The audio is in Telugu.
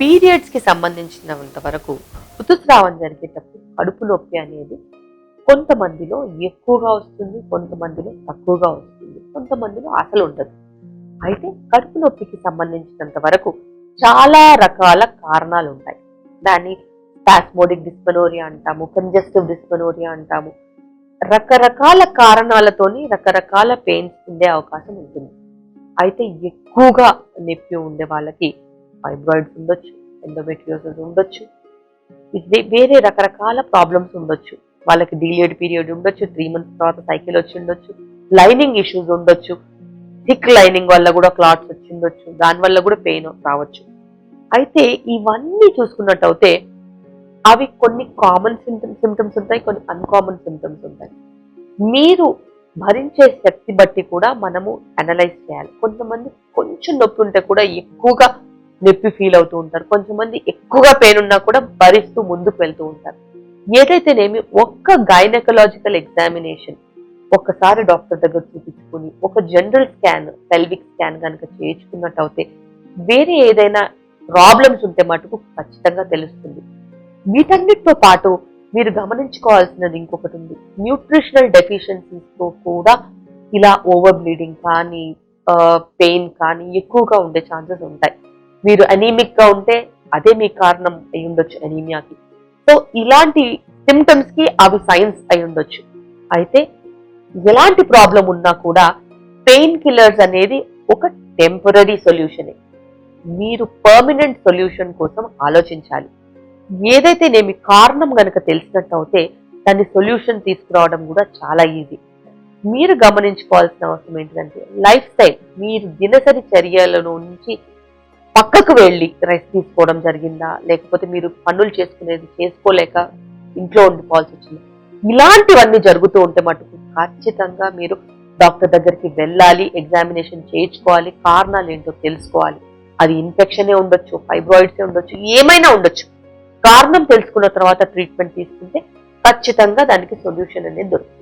పీరియడ్స్కి సంబంధించినంత వరకు ఋతుస్రావం జరిగేటప్పుడు కడుపు నొప్పి అనేది కొంతమందిలో ఎక్కువగా వస్తుంది కొంతమందిలో తక్కువగా వస్తుంది కొంతమందిలో అసలు ఉండదు. అయితే కడుపు నొప్పికి సంబంధించినంత వరకు చాలా రకాల కారణాలు ఉంటాయి దాన్ని స్పాస్మోడిక్ డిస్పనోరియా అంటాము కంజెస్టివ్ డిస్పనోరియా అంటాము. రకరకాల కారణాలతోని రకరకాల పెయిన్స్ ఉండే అవకాశం ఉంటుంది. అయితే ఎక్కువగా నొప్పి ఉండే వాళ్ళకి ఫైబ్రాయిడ్స్ ఉండొచ్చు ఎండోమెట్రియోసిస్ ఉండొచ్చు. ఇది వేరే రకరకాల ప్రాబ్లమ్స్ ఉండొచ్చు. వాళ్ళకి డీలియడ్ పీరియడ్ ఉండొచ్చు త్రీ మంత్స్ తర్వాత సైకిల్ వచ్చి ఉండొచ్చు లైనింగ్ ఇష్యూస్ ఉండొచ్చు. థిక్ లైనింగ్ వల్ల కూడా క్లాట్స్ వచ్చి ఉండొచ్చు దానివల్ల కూడా పెయిన్ రావచ్చు. అయితే ఇవన్నీ చూసుకున్నట్టయితే అవి కొన్ని కామన్ సిమ్టమ్ సిమ్టమ్స్ ఉంటాయి కొన్ని అన్కామన్ సిమ్టమ్స్ ఉంటాయి. మీరు భరించే శక్తి బట్టి కూడా మనము అనలైజ్ చేయాలి. కొంతమంది కొంచెం నొప్పి ఉంటే కూడా ఎక్కువగా నొప్పి ఫీల్ అవుతూ ఉంటారు. కొంతమంది ఎక్కువగా పెయిన్ ఉన్నా కూడా భరిస్తూ ముందుకు వెళ్తూ ఉంటారు. ఏదైతేనేమి ఒక్క గైనకలాజికల్ ఎగ్జామినేషన్ ఒక్కసారి డాక్టర్ దగ్గర చూపించుకుని ఒక జనరల్ స్కాన్ సెల్విక్ స్కాన్ కనుక చేయించుకున్నట్టయితే వేరే ఏదైనా ప్రాబ్లమ్స్ ఉంటే మటుకు ఖచ్చితంగా తెలుస్తుంది. వీటన్నిటితో పాటు మీరు గమనించుకోవాల్సినది ఇంకొకటి ఉంది. న్యూట్రిషనల్ డెఫిషియన్సీస్తో కూడా ఇలా ఓవర్ బ్లీడింగ్ కానీ పెయిన్ కానీ ఎక్కువగా ఉండే ఛాన్సెస్ ఉంటాయి. మీరు అనీమిక్గా ఉంటే అదే మీ కారణం అయి ఉండొచ్చు అనీమియాకి సో ఇలాంటి సిమ్టమ్స్కి అవి సైన్స్ అయి ఉండొచ్చు. అయితే ఎలాంటి ప్రాబ్లం ఉన్నా కూడా పెయిన్ కిల్లర్స్ అనేది ఒక టెంపరీ సొల్యూషనే మీరు పర్మనెంట్ సొల్యూషన్ కోసం ఆలోచించాలి. ఏదైతే నేను కారణం గనక తెలిసినట్టు అయితే దాన్ని సొల్యూషన్ తీసుకురావడం కూడా చాలా ఈజీ మీరు గమనించుకోవాల్సిన అవసరం ఏంటంటే లైఫ్ స్టైల్ మీరు దినసరి చర్యల నుంచి పక్కకు వెళ్ళి రెస్ట్ తీసుకోవడం జరిగిందా? లేకపోతే మీరు పనులు చేసుకునేది చేసుకోలేక ఇంట్లో ఉండిపోవాల్సి వచ్చింది? ఇలాంటివన్నీ జరుగుతూ ఉంటే మటుకు ఖచ్చితంగా మీరు డాక్టర్ దగ్గరికి వెళ్ళాలి ఎగ్జామినేషన్ చేయించుకోవాలి కారణాలు ఏంటో తెలుసుకోవాలి. అది ఇన్ఫెక్షనే ఉండొచ్చు ఫైబ్రాయిడ్సే ఉండొచ్చు ఏమైనా ఉండొచ్చు. కారణం తెలుసుకున్న తర్వాత ట్రీట్మెంట్ తీసుకుంటే ఖచ్చితంగా దానికి సొల్యూషన్ అనేది దొరుకుతుంది.